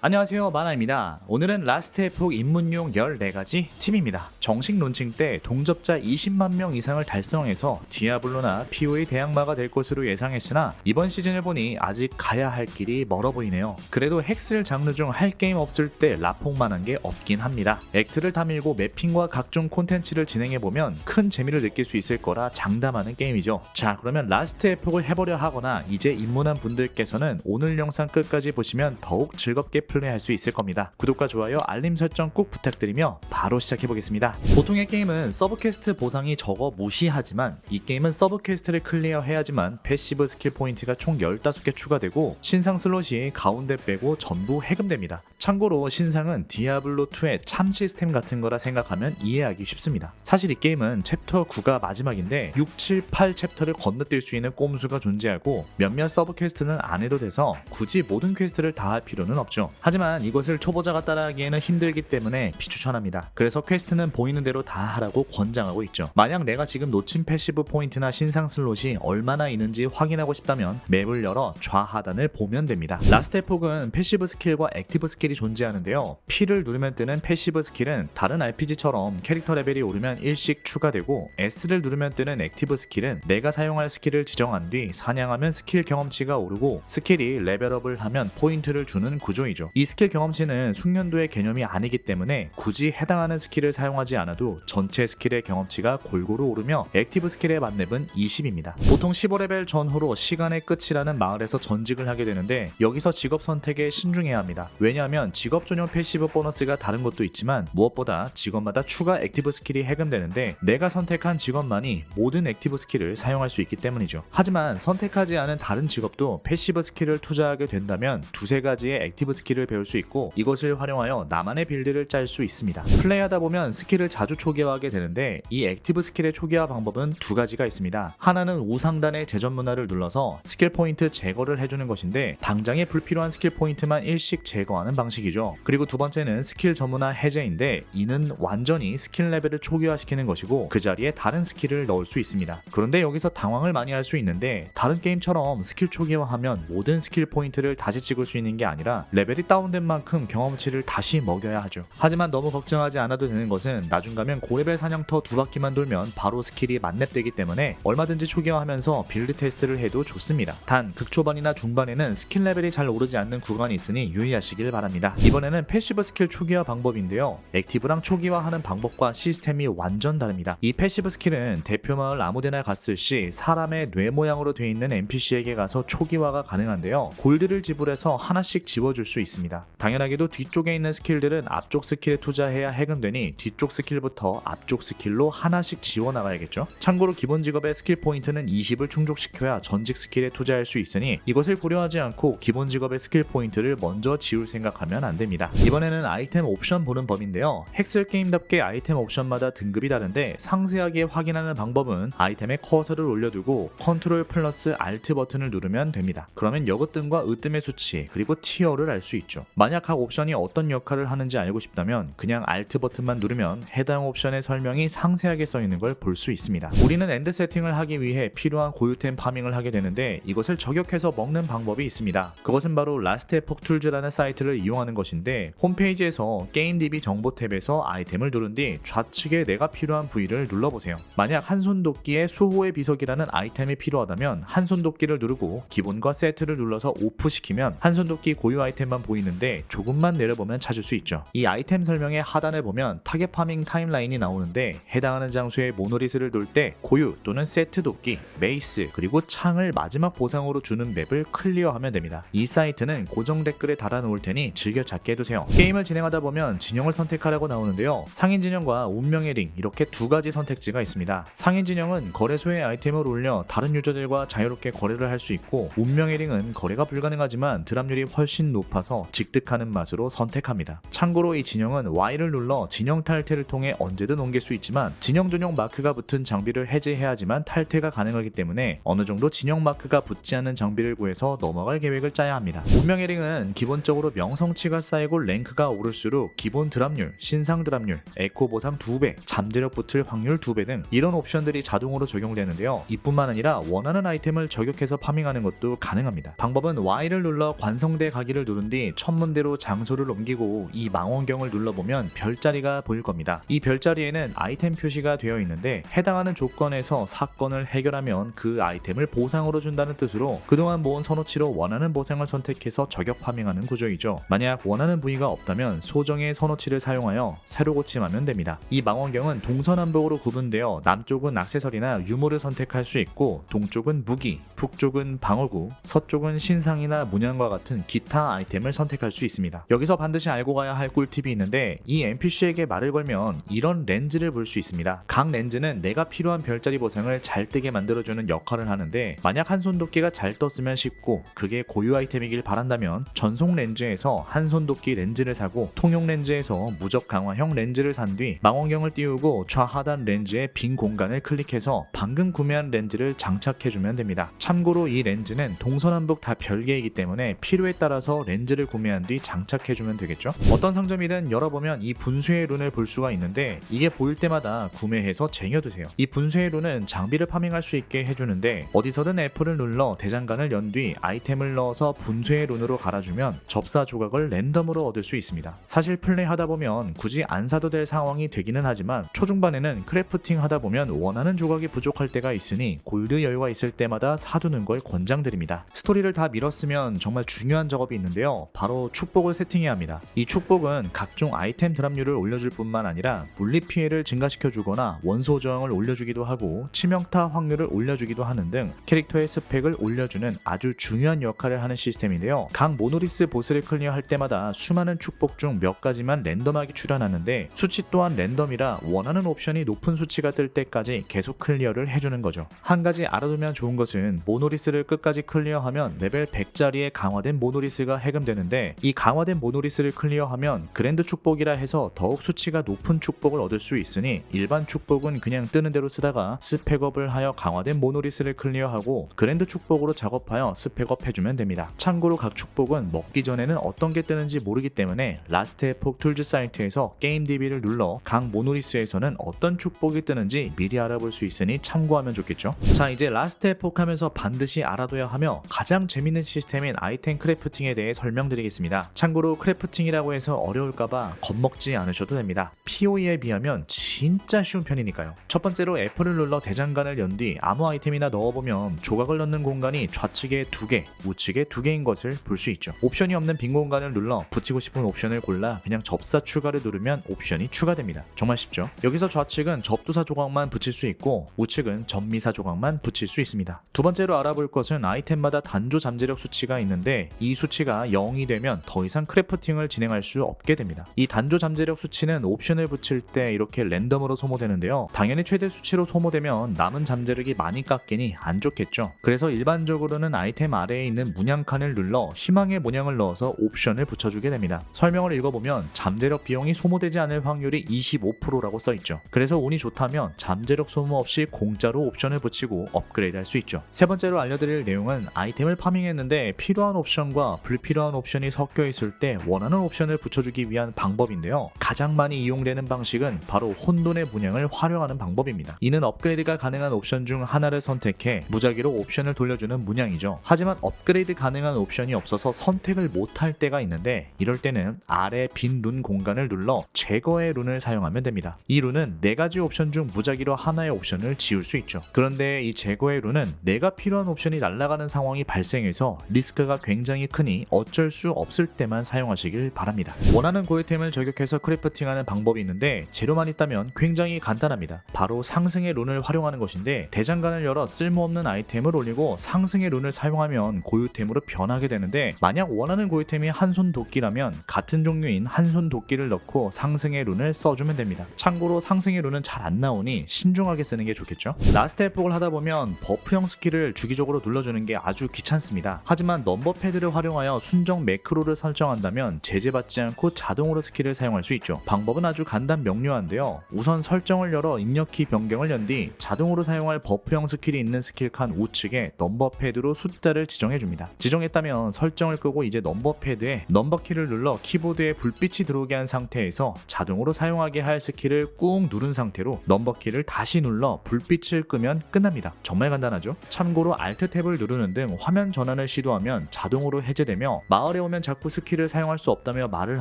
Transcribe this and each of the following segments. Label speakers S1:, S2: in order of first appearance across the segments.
S1: 안녕하세요 마나입니다. 오늘은 라스트 에폭 입문용 14가지 팁입니다. 정식 론칭 때 동접자 20만 명 이상을 달성해서 디아블로나 PO의 대항마가 될 것으로 예상했으나 이번 시즌을 보니 아직 가야 할 길이 멀어 보이네요. 그래도 헥스를 장르 중 할 게임 없을 때 라폭만한 게 없긴 합니다. 액트를 다 밀고 매핑과 각종 콘텐츠를 진행해보면 큰 재미를 느낄 수 있을 거라 장담하는 게임이죠. 자 그러면 라스트 에폭을 해보려 하거나 이제 입문한 분들께서는 오늘 영상 끝까지 보시면 더욱 즐겁게 플레이할 수 있을 겁니다. 구독과 좋아요, 알림 설정 꼭 부탁드리며 바로 시작해 보겠습니다. 보통의 게임은 서브 퀘스트 보상이 적어 무시하지만 이 게임은 서브 퀘스트를 클리어해야지만 패시브 스킬 포인트가 총 15개 추가되고 신상 슬롯이 가운데 빼고 전부 해금됩니다. 참고로 신상은 디아블로2의 참 시스템 같은 거라 생각하면 이해하기 쉽습니다. 사실 이 게임은 챕터 9가 마지막인데 6, 7, 8 챕터를 건너뛸 수 있는 꼼수가 존재하고 몇몇 서브 퀘스트는 안 해도 돼서 굳이 모든 퀘스트를 다 할 필요는 없죠. 하지만 이것을 초보자가 따라하기에는 힘들기 때문에 비추천합니다. 그래서 퀘스트는 보이는 대로 다 하라고 권장하고 있죠. 만약 내가 지금 놓친 패시브 포인트나 신상 슬롯이 얼마나 있는지 확인하고 싶다면 맵을 열어 좌하단을 보면 됩니다. 라스트 에폭은 패시브 스킬과 액티브 스킬이 존재하는데요. P를 누르면 뜨는 패시브 스킬은 다른 RPG처럼 캐릭터 레벨이 오르면 일씩 추가되고 S를 누르면 뜨는 액티브 스킬은 내가 사용할 스킬을 지정한 뒤 사냥하면 스킬 경험치가 오르고 스킬이 레벨업을 하면 포인트를 주는 구조이죠. 이 스킬 경험치는 숙련도의 개념이 아니기 때문에 굳이 해당하는 스킬을 사용하지 않아도 전체 스킬의 경험치가 골고루 오르며 액티브 스킬의 만렙은 20입니다. 보통 15레벨 전후로 시간의 끝이라는 마을에서 전직을 하게 되는데 여기서 직업 선택에 신중해야 합니다. 왜냐하면 직업 전용 패시브 보너스가 다른 것도 있지만 무엇보다 직업마다 추가 액티브 스킬이 해금되는데 내가 선택한 직업만이 모든 액티브 스킬을 사용할 수 있기 때문이죠. 하지만 선택하지 않은 다른 직업도 패시브 스킬을 투자하게 된다면 두세 가지의 액티브 스킬을 배울 수 있고 이것을 활용하여 나만의 빌드를 짤 수 있습니다. 플레이하다 보면 스킬을 자주 초기화하게 되는데 이 액티브 스킬의 초기화 방법은 두 가지가 있습니다. 하나는 우상단의 재전 문화를 눌러서 스킬 포인트 제거를 해주는 것인데 당장에 불필요한 스킬 포인트만 일씩 제거하는 방 식이죠. 그리고 두 번째는 스킬 전문화 해제인데 이는 완전히 스킬 레벨을 초기화시키는 것이고 그 자리에 다른 스킬을 넣을 수 있습니다. 그런데 여기서 당황을 많이 할 수 있는데 다른 게임처럼 스킬 초기화하면 모든 스킬 포인트를 다시 찍을 수 있는 게 아니라 레벨이 다운된 만큼 경험치를 다시 먹여야 하죠. 하지만 너무 걱정하지 않아도 되는 것은 나중 가면 고레벨 사냥터 두 바퀴만 돌면 바로 스킬이 만렙되기 때문에 얼마든지 초기화하면서 빌드 테스트를 해도 좋습니다. 단 극초반이나 중반에는 스킬 레벨이 잘 오르지 않는 구간이 있으니 유의하시길 바랍니다. 이번에는 패시브 스킬 초기화 방법인데요. 액티브랑 초기화하는 방법과 시스템이 완전 다릅니다. 이 패시브 스킬은 대표 마을 아무데나 갔을 시 사람의 뇌 모양으로 되어 있는 NPC에게 가서 초기화가 가능한데요. 골드를 지불해서 하나씩 지워줄 수 있습니다. 당연하게도 뒤쪽에 있는 스킬들은 앞쪽 스킬에 투자해야 해금되니 뒤쪽 스킬부터 앞쪽 스킬로 하나씩 지워 나가야겠죠. 참고로 기본 직업의 스킬 포인트는 20을 충족시켜야 전직 스킬에 투자할 수 있으니 이것을 고려하지 않고 기본 직업의 스킬 포인트를 먼저 지울 생각하면 안 됩니다. 이번에는 아이템 옵션 보는 법인데요. 헥셀 게임답게 아이템 옵션마다 등급이 다른데 상세하게 확인하는 방법은 아이템에 커서를 올려두고 컨트롤 플러스 알트 버튼을 누르면 됩니다. 그러면 여그뜸과 으뜸의 수치 그리고 티어를 알 수 있죠. 만약 각 옵션이 어떤 역할을 하는지 알고 싶다면 그냥 알트 버튼만 누르면 해당 옵션의 설명이 상세하게 써 있는 걸 볼 수 있습니다. 우리는 엔드 세팅을 하기 위해 필요한 고유템 파밍을 하게 되는데 이것을 저격해서 먹는 방법이 있습니다. 그것은 바로 라스트 에폭 툴즈라는 사이트를 이용 하는 것인데 홈페이지에서 게임 DB 정보 탭에서 아이템을 누른 뒤 좌측에 내가 필요한 부위를 눌러보세요. 만약 한손 도끼에 수호의 비석이라는 아이템이 필요하다면 한손 도끼를 누르고 기본과 세트를 눌러서 오프 시키면 한손 도끼 고유 아이템만 보이는데 조금만 내려보면 찾을 수 있죠. 이 아이템 설명의 하단에 보면 타겟 파밍 타임라인이 나오는데 해당하는 장소에 모노리스를 돌 때 고유 또는 세트 도끼, 메이스 그리고 창을 마지막 보상으로 주는 맵을 클리어하면 됩니다. 이 사이트는 고정 댓글에 달아놓을 테니 즐겨 찾게 해두세요. 게임을 진행하다 보면 진영을 선택하라고 나오는데요. 상인 진영과 운명의 링 이렇게 두 가지 선택지가 있습니다. 상인 진영은 거래소에 아이템을 올려 다른 유저들과 자유롭게 거래를 할 수 있고 운명의 링은 거래가 불가능하지만 드랍률이 훨씬 높아서 직득하는 맛으로 선택합니다. 참고로 이 진영은 Y를 눌러 진영 탈퇴를 통해 언제든 옮길 수 있지만 진영 전용 마크가 붙은 장비를 해제해야지만 탈퇴가 가능하기 때문에 어느 정도 진영 마크가 붙지 않는 장비를 구해서 넘어갈 계획을 짜야 합니다. 운명의 링은 기본적으로 명성 경험치가 쌓이고 랭크가 오를수록 기본 드랍률, 신상 드랍률, 에코 보상 2배, 잠재력 붙을 확률 2배 등 이런 옵션들이 자동으로 적용되는데요. 이뿐만 아니라 원하는 아이템을 저격해서 파밍하는 것도 가능합니다. 방법은 Y를 눌러 관성대 가기를 누른 뒤 천문대로 장소를 옮기고 이 망원경을 눌러보면 별자리가 보일 겁니다. 이 별자리에는 아이템 표시가 되어 있는데 해당하는 조건에서 사건을 해결하면 그 아이템을 보상으로 준다는 뜻으로 그동안 모은 선호치로 원하는 보상을 선택해서 저격 파밍하는 구조이죠. 만약 원하는 부위가 없다면 소정의 선호치를 사용하여 새로 고침하면 됩니다. 이 망원경은 동서남북으로 구분되어 남쪽은 액세서리나 유물을 선택할 수 있고 동쪽은 무기, 북쪽은 방어구, 서쪽은 신상이나 문양과 같은 기타 아이템을 선택할 수 있습니다. 여기서 반드시 알고 가야 할 꿀팁이 있는데 이 NPC에게 말을 걸면 이런 렌즈를 볼 수 있습니다. 각 렌즈는 내가 필요한 별자리 보상을 잘 뜨게 만들어주는 역할을 하는데 만약 한 손도끼가 잘 떴으면 쉽고 그게 고유 아이템이길 바란다면 전송 렌즈에서 한 손도끼 렌즈를 사고 통용 렌즈에서 무적 강화형 렌즈를 산 뒤 망원경을 띄우고 좌하단 렌즈의 빈 공간을 클릭해서 방금 구매한 렌즈를 장착해주면 됩니다. 참고로 이 렌즈는 동서남북 다 별개이기 때문에 필요에 따라서 렌즈를 구매한 뒤 장착해주면 되겠죠. 어떤 상점이든 열어보면 이 분수의 룬을 볼 수가 있는데 이게 보일 때마다 구매해서 쟁여두세요. 이 분수의 룬은 장비를 파밍할 수 있게 해주는데 어디서든 F를 눌러 대장간을 연 뒤 아이템을 넣어서 분수의 룬으로 갈아주면 접사 조각을 랜덤으로 얻을 수 있습니다. 사실 플레이하다 보면 굳이 안 사도 될 상황이 되기는 하지만 초중반에는 크래프팅 하다 보면 원하는 조각이 부족할 때가 있으니 골드 여유가 있을 때마다 사두는 걸 권장드립니다. 스토리를 다 밀었으면 정말 중요한 작업이 있는데요. 바로 축복을 세팅해야 합니다. 이 축복은 각종 아이템 드랍률을 올려줄 뿐만 아니라 물리 피해를 증가시켜 주거나 원소 저항을 올려주기도 하고 치명타 확률을 올려주기도 하는 등 캐릭터의 스펙을 올려주는 아주 중요한 역할을 하는 시스템인데요. 각 모노리스 보스를 클리어할 때마다 수많은 축복 중 몇 가지만 랜덤하게 출현하는데 수치 또한 랜덤이라 원하는 옵션이 높은 수치가 뜰 때까지 계속 클리어를 해주는 거죠. 한 가지 알아두면 좋은 것은 모노리스를 끝까지 클리어하면 레벨 100짜리의 강화된 모노리스가 해금되는데 이 강화된 모노리스를 클리어하면 그랜드 축복이라 해서 더욱 수치가 높은 축복을 얻을 수 있으니 일반 축복은 그냥 뜨는 대로 쓰다가 스펙업을 하여 강화된 모노리스를 클리어하고 그랜드 축복으로 작업하여 스펙업 해주면 됩니다. 참고로 각 축복은 먹기 전에는 어떤 게 뜨는지 모르기 때문에 라스트 에폭 툴즈 사이트에서 게임 DB를 눌러 각 모노리스에서는 어떤 축복이 뜨는지 미리 알아볼 수 있으니 참고하면 좋겠죠. 자 이제 라스트 에폭 하면서 반드시 알아둬야 하며 가장 재밌는 시스템인 아이템 크래프팅에 대해 설명드리겠습니다. 참고로 크래프팅이라고 해서 어려울까봐 겁먹지 않으셔도 됩니다. POE에 비하면 진짜 쉬운 편이니까요. 첫 번째로 F를 눌러 대장간을 연 뒤 아무 아이템이나 넣어보면 조각을 넣는 공간이 좌측에 두 개, 우측에 두 개인 것을 볼 수 있죠. 옵션이 없는 빈 공간을 눌러 붙이고 싶은 옵션을 골라 그냥 접사 추가를 누르면 옵션이 추가됩니다. 정말 쉽죠? 여기서 좌측은 접두사 조각만 붙일 수 있고 우측은 전미사 조각만 붙일 수 있습니다. 두 번째로 알아볼 것은 아이템마다 단조 잠재력 수치가 있는데 이 수치가 0이 되면 더 이상 크래프팅을 진행할 수 없게 됩니다. 이 단조 잠재력 수치는 옵션을 붙일 때 이렇게 랜덤으로 소모되는데요. 당연히 최대 수치로 소모되면 남은 잠재력이 많이 깎이니 안 좋겠죠. 그래서 일반적으로는 아이템 아래에 있는 문양 칸을 눌러 희망의 문양을 넣어서 옵션을 붙여주게 됩니다. 설명을 읽어보면 잠재력 비용이 소모되지 않을 확률이 25%라고 써있죠. 그래서 운이 좋다면 잠재력 소모 없이 공짜로 옵션을 붙이고 업그레이드 할 수 있죠. 세 번째로 알려드릴 내용은 아이템을 파밍했는데 필요한 옵션과 불필요한 옵션이 섞여 있을 때 원하는 옵션을 붙여주기 위한 방법인데요. 가장 많이 이용되는 방식은 바로 혼돈의 문양을 활용하는 방법입니다. 이는 업그레이드가 가능한 옵션 중 하나를 선택해 무작위로 옵션을 돌려주는 문양이죠. 하지만 업그레이드 가능한 옵션이 없어서 선택을 못할 때가 있는 데 이럴 때는 아래 빈 룬 공간을 눌러 제거의 룬을 사용하면 됩니다. 이 룬은 네 가지 옵션 중 무작위로 하나의 옵션을 지울 수 있죠. 그런데 이 제거의 룬은 내가 필요한 옵션이 날아가는 상황이 발생해서 리스크가 굉장히 크니 어쩔 수 없을 때만 사용하시길 바랍니다. 원하는 고유템을 저격해서 크래프팅하는 방법이 있는데 재료만 있다면 굉장히 간단합니다. 바로 상승의 룬을 활용하는 것인데 대장간을 열어 쓸모없는 아이템을 올리고 상승의 룬을 사용하면 고유템으로 변하게 되는데 만약 원하는 고유템이 한손 도끼라면 같은 종류인 한손 도끼를 넣고 상승의 룬을 써주면 됩니다. 참고로 상승의 룬은 잘 안 나오니 신중하게 쓰는 게 좋겠죠. 라스트 에폭을 하다 보면 버프형 스킬을 주기적으로 눌러주는 게 아주 귀찮습니다. 하지만 넘버 패드를 활용하여 순정 매크로를 설정한다면 제재받지 않고 자동으로 스킬을 사용할 수 있죠. 방법은 아주 간단 명료한데요. 우선 설정을 열어 입력키 변경을 연 뒤 자동으로 사용할 버프형 스킬이 있는 스킬 칸 우측에 넘버 패드로 숫자를 지정해 줍니다. 지정했다면 설정을 끄고 이제 넘버 패드에 넘버키를 눌러 키보드에 불빛이 들어오게 한 상태에서 자동으로 사용하게 할 스킬을 꾹 누른 상태로 넘버키를 다시 눌러 불빛을 끄면 끝납니다. 정말 간단하죠? 참고로 Alt 탭을 누르는 등 화면 전환을 시도하면 자동으로 해제되며 마을에 오면 자꾸 스킬을 사용할 수 없다며 말을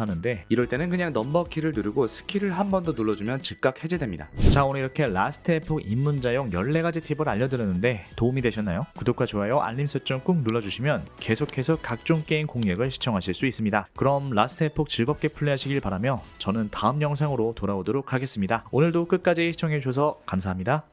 S1: 하는데
S2: 이럴 때는 그냥 넘버키를 누르고 스킬을 한 번 더 눌러주면 즉각 해제됩니다.
S1: 자 오늘 이렇게 라스트 에폭 입문자용 14가지 팁을 알려드렸는데 도움이 되셨나요? 구독과 좋아요 알림 설정 꾹 눌러주시면 계속해서 각종 게임 공략을 시청하실 수 있습니다. 그럼 라스트 에폭 즐겁게 플레이하시길 바라며 저는 다음 영상으로 돌아오도록 하겠습니다. 오늘도 끝까지 시청해주셔서 감사합니다.